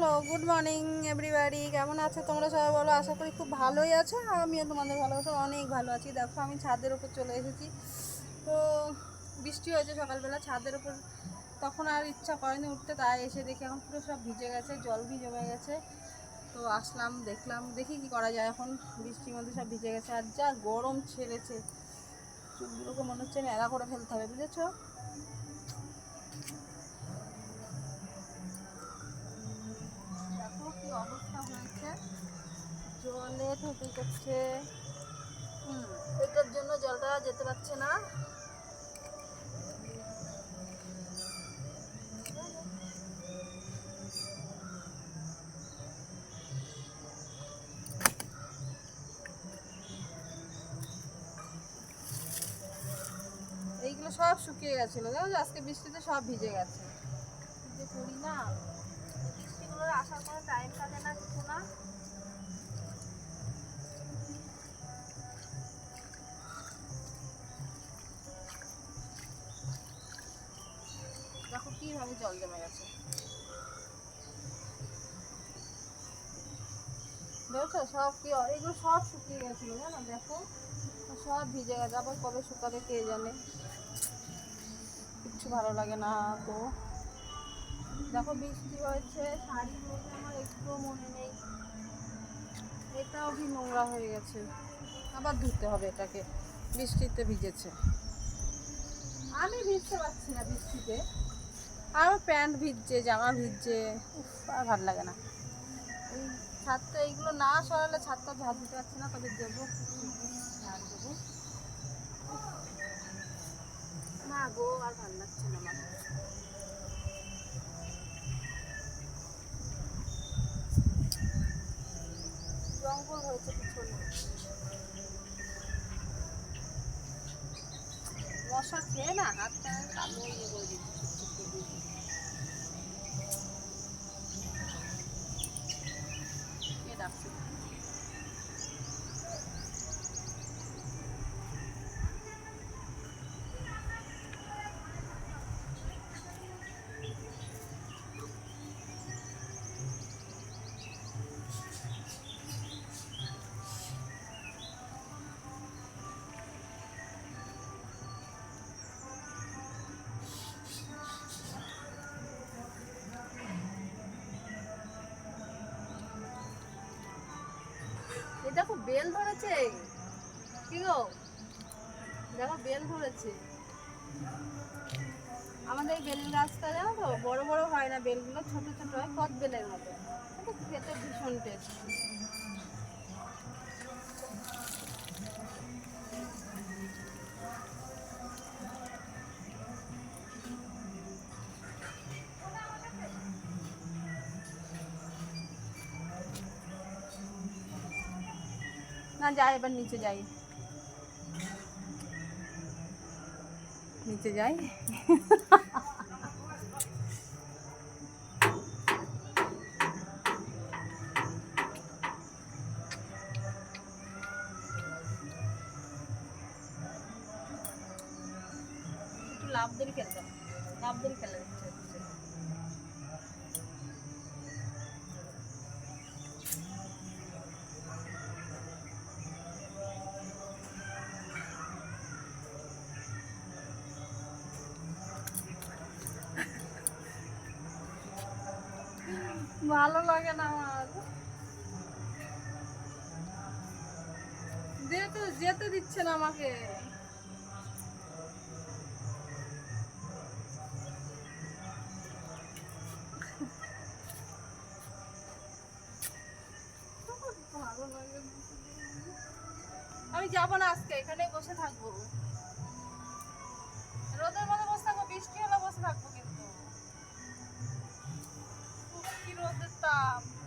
Hello good morning everybody কেমন আছো তোমরা সবাই বলো? আশা করি খুব ভালোই আছো। আমিও তোমাদের ভালোবাসা অনেক ভালো আছি। দেখো, আমি ছাদের উপর চলে এসেছি। তো বৃষ্টি হয়েছে সকালবেলা ছাদের উপর। তখন আর ইচ্ছা করেনি উঠতে, তাই এসে দেখি এখন পুরো সব ভিজে গেছে, জল ভি জমে গেছে। তো আসলাম, দেখলাম, দেখি কি করা যায়। এখন বৃষ্টির মধ্যে সব ভিজে গেছে। আর যা গরম ছেড়েছে। চুলগুলোকে মনে হচ্ছে ন্যাড়া করে ফেলতে হবে, বুঝেছ? জলে ঠেকে করছে এটার জন্য জলটা যেতে পারছে না। এইগুলো সব শুকিয়ে গেছিল, জানো আজকে বৃষ্টিতে সব ভিজে গেছে। যে করি না। বৃষ্টিগুলোর আসার কোনো টাইম থাকে না কিছু না। জল জমে গেছে। দেখছ? সব কি এগুলো সব শুকিয়ে গেছিল, জানো? দেখো, সব ভিজে গেছে। আবার কবে শুকাবে কে জানে? কিচ্ছু ভালো লাগে না তো। দেখো, বৃষ্টি হয়েছে শাড়ির মধ্যে আমার একটু মনে নেই। এটাও কি নোংরা হয়ে গেছে। আবার ধুতে হবে এটাকে। বৃষ্টিতে ভিজেছে। আমি ভিজতে পারছি না বৃষ্টিতে। আর প্যান্ট ভিজছে, জামা ভিজছে। উফ, আর ভালো লাগে না। এই ছাদটা, এইগুলো না সরালে ছাদটা ঝাড় দিতে পারছি না, তবে দেবো। দেবো। না গো, আর লাগছে না আমার। জঙ্গল হয়েছে মশা খেয়ে না, হাতটা কালো ইয়ে করে দিচ্ছে বেল ধরেছে? কি গো? দেখো, বেল ধরেছে। আমাদের এই বেল গাছটা জানো তো, বড় বড় হয় না বেলগুলো, ছোট ছোট হয় কত বেলের মতো। খেতে ভীষণ টেস্ট না যাই এবার নিচে যাই নিচে যাই একটু লাভ ধরে খেলতাম লাভ ধরে খেলা ভালো লাগে না আমার। যেতে যেতে দিচ্ছে না আমাকে। আমি যাব না আজকে এখানে বসে থাকব। রোদের মধ্যে বসে থাকব, বৃষ্টি হলে বসে থাকব রোদের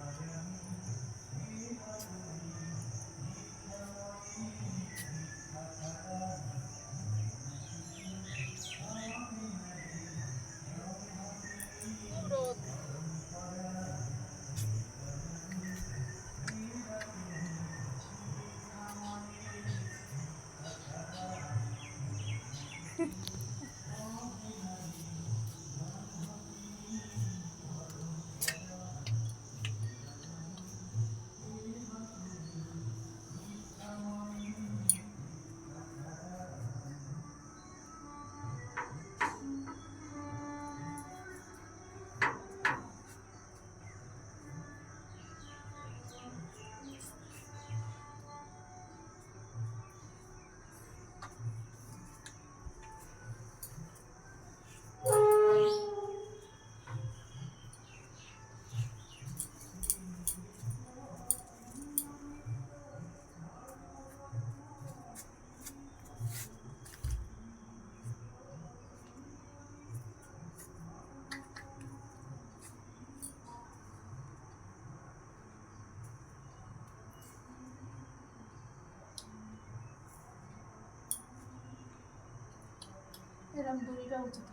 এরকম দড়িটা উচিত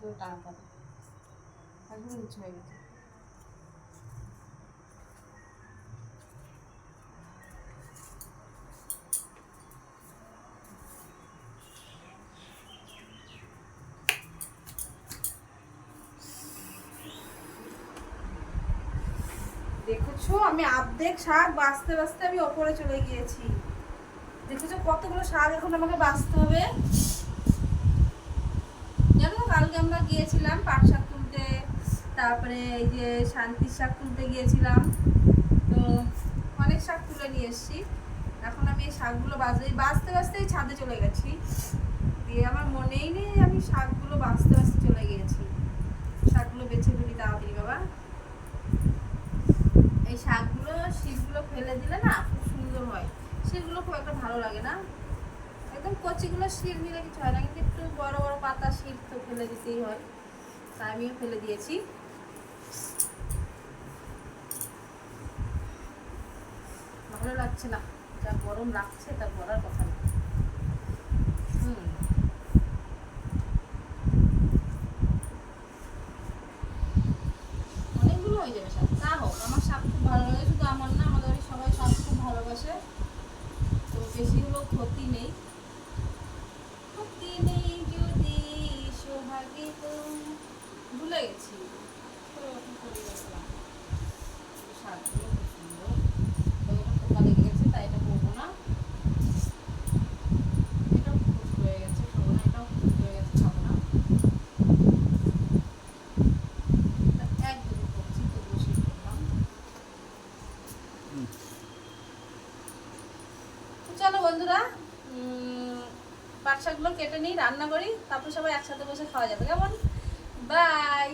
একদম হয়ে গেছে। দেখেছ? আমি অর্ধেক শাক বাঁচতে বাঁচতে আমি ওপরে চলে গিয়েছি। দেখেছ কতগুলো শাক এখন আমাকে বাঁচতে হবে? জানো, কালকে আমরা গিয়েছিলাম পাট শাক তুলতে, তারপরে এই যে শান্তির শাক তুলতে গিয়েছিলাম। তো অনেক শাক তুলে নিয়ে এসেছি। এখন আমি এই শাকগুলো বাজতে বাঁচতে বাঁচতেই ছাদে চলে গেছি। দিয়ে আমার মনেই নেই আমি শাকগুলো বাঁচতে বাঁচতে চলে গিয়েছি। শাকগুলো বেছে ফেলি তাড়াতাড়ি, বাবা। এই শাকগুলো, শীতগুলো ফেলে দিলে না খুব সুন্দর হয়। শীতগুলো খুব একটা ভালো লাগে না। একদম কচিগুলো শীত দিলে কিছু হয় না, কিন্তু একটু বড় বড় পাতা শীত তো ফেলে দিতেই হয়। তাই আমিও ফেলে দিয়েছি। ভালো লাগছে না, যা গরম লাগছে তা বলার কথা না। হুম। অনেকগুলো হয়ে যাবে তা হোক, আমার খুব ভালো লাগে, শুধু আমার না, আমাদের সবাই খুব ভালোবাসে। তো ক্ষতি নেই ক্ষতি নেই যদি সোহাগে তো ভুলে গেছি তো ওরকম করে গেছিলাম শাকগুলো খুব সুন্দর তো এটা পোকা লেগে গেছে তাই এটা করব না এটাও ফুট হয়ে গেছে খাব না এটাও ফুট হয়ে গেছে খাব না একদম করছি তো বসে করলাম তো চলো বন্ধুরা উম, পাট শাকগুলো কেটে নিই রান্না করি তারপর সবাই একসাথে বসে খাওয়া যাবে কেমন? বাই